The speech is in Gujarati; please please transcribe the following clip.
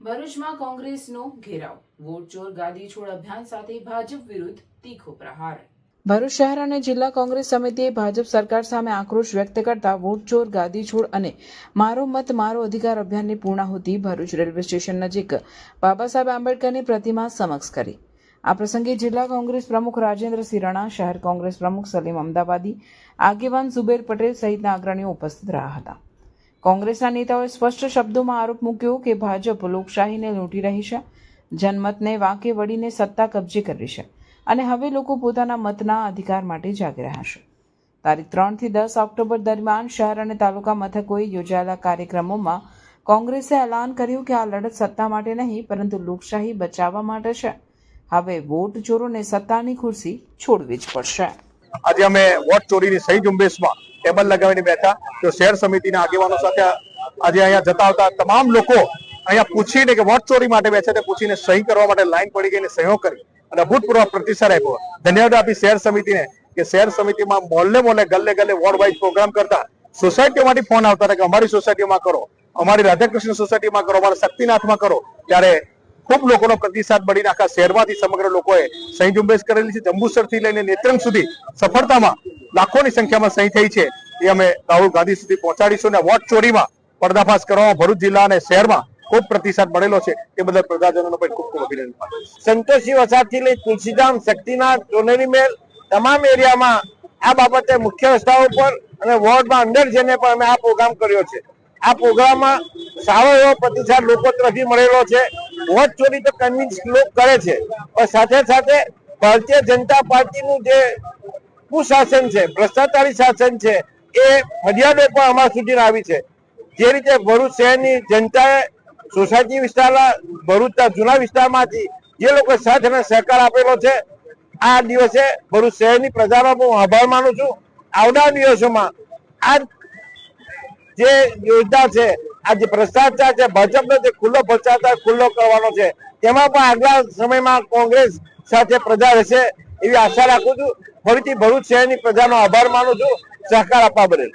ભરૂચમાં કોંગ્રેસનો ઘેરાવ. વોટ ચોર ગાદી છોડ અભિયાન સાથે ભાજપ વિરુદ્ધ તીખો પ્રહાર. ભરૂચ શહેર અને જિલ્લા કોંગ્રેસ સમિતિએ ભાજપ સરકાર સામે આક્રોશ વ્યક્ત કરતા વોટ ચોર ગાદી છોડ અને મારો મત, મારો અધિકાર અભિયાનની પૂર્ણાહુતિ ભરૂચ રેલવે સ્ટેશન નજીક બાબા સાહેબ આંબેડકરની પ્રતિમા સમક્ષ કરી. આ પ્રસંગે જિલ્લા કોંગ્રેસ પ્રમુખ રાજેન્દ્ર સિરાણા, શહેર કોંગ્રેસ પ્રમુખ સલીમ અમદાવાદી, આગેવાન ઝુબેર પટેલ સહિતના અગ્રણીઓ ઉપસ્થિત રહ્યા હતા. કોંગ્રેસના નેતાઓએ સ્પષ્ટ શબ્દોમાં આરોપ મૂક્યો કે ભાજપ લોકશાહીને લૂંટી રહી છે, જનમતને વાંકે વળીને સત્તા કબજે કરી છે અને હવે લોકો પોતાના મતના અધિકાર માટે જાગી રહ્યા છે. તારીખ ત્રણથી દસ ઓક્ટોબર દરમિયાન શહેર અને તાલુકા મથકોએ યોજાયેલા કાર્યક્રમોમાં કોંગ્રેસે એલાન કર્યું કે આ લડત સત્તા માટે નહીં, પરંતુ લોકશાહી બચાવવા માટે છે. હવે વોટ ચોરોને સત્તાની ખુરશી છોડવી જ પડશે. આજે અમે વોટ ચોરીની સહી ઝુંબેશમાં ટેબલ લગાવીને બેઠા. તો શહેર સમિતિના આગેવાનો સાથે આજે અહીંયા જતા આવતા તમામ લોકો અહીંયા પૂછીને કે વોટ ચોરી માટે બેઠા તે પૂછીને સહી કરવા માટે લાઈન પડી ગઈને સહયોગ કરી. અને અભૂતપૂર્વ પ્રતિસાદ આપ્યો. ધન્યવાદ આપી શહેર સમિતિને કે શહેર સમિતિમાં મોહલ્લે મોહલ્લે ગલ્લે ગલ્લે વોર્ડ વાઇઝ પ્રોગ્રામ કરતા સોસાયટીઓમાંથી ફોન આવતા કે અમારી સોસાયટીમાં કરો, અમારી રાધાકૃષ્ણ સોસાયટીમાં કરો, અમારા શક્તિનાથમાં કરો. ત્યારે ખૂબ લોકોનો પ્રતિસાદ મળીને આખા શહેરમાંથી સમગ્ર લોકોએ સહી ઝુંબેશ કરેલી છે. જંબુસરથી લઈને નેત્રંગ સુધી સફળતામાં લાખોની સંખ્યામાં સહી થઈ છે. એ અમે રાહુલ ગાંધી સુધી પહોંચાડીશું અને વોટ ચોરીમાં પર્દાફાશ કરવામાં ભરૂચ જિલ્લા અને શહેરમાં ખૂબ પ્રતિસાદ મળેલો છે. એ બદલ પ્રજાજનોનો પણ ખૂબ ખૂબ અભિનંદન. સંતોષી વસાહતથી લઈ તુલસીધામ, શક્તિનાથ ચોનેરી મેલ તમામ એરિયામાં આ બાબતે મુખ્ય રસ્તાઓ પર અને વોર્ડમાં અંદર જઈને પણ અમે આ પ્રોગ્રામ કર્યો છે. આ પ્રોગ્રામમાં સારો એવો પ્રતિસાદ લોકો તરફથી મળેલો છે. વોટ ચોરી તો કન્વિન્સ લોકો કરે છે. પણ સાથે સાથે ભારતીય જનતા પાર્ટીનું જે કુશાસન છે? ભ્રષ્ટાચારી શાસન છે? એ ફરિયાદો પણ અમારા સુધી આવી છે. જે રીતે ભરૂચ શહેરની જનતાએ સોસાયટી વિસ્તારના, ભરૂચના જૂના વિસ્તારમાંથી જે લોકો સાથ અને સહકાર આપેલો છે, આ દિવસે ભરૂચ શહેરની પ્રજાનો હું આભાર માનું છું. આવનાર દિવસોમાં આ જે યોજના છે, આ જે ભ્રષ્ટાચાર છે, ભાજપનો જે ખુલ્લો ભ્રષ્ટાચાર ખુલ્લો કરવાનો છે, તેમાં પણ આગલા સમયમાં કોંગ્રેસ સાથે પ્રજા રહેશે. એવી આશા રાખું છું. ફરીથી ભરૂચ શહેરની પ્રજાનો આભાર માનું છું. સહકાર આપવા બદલ.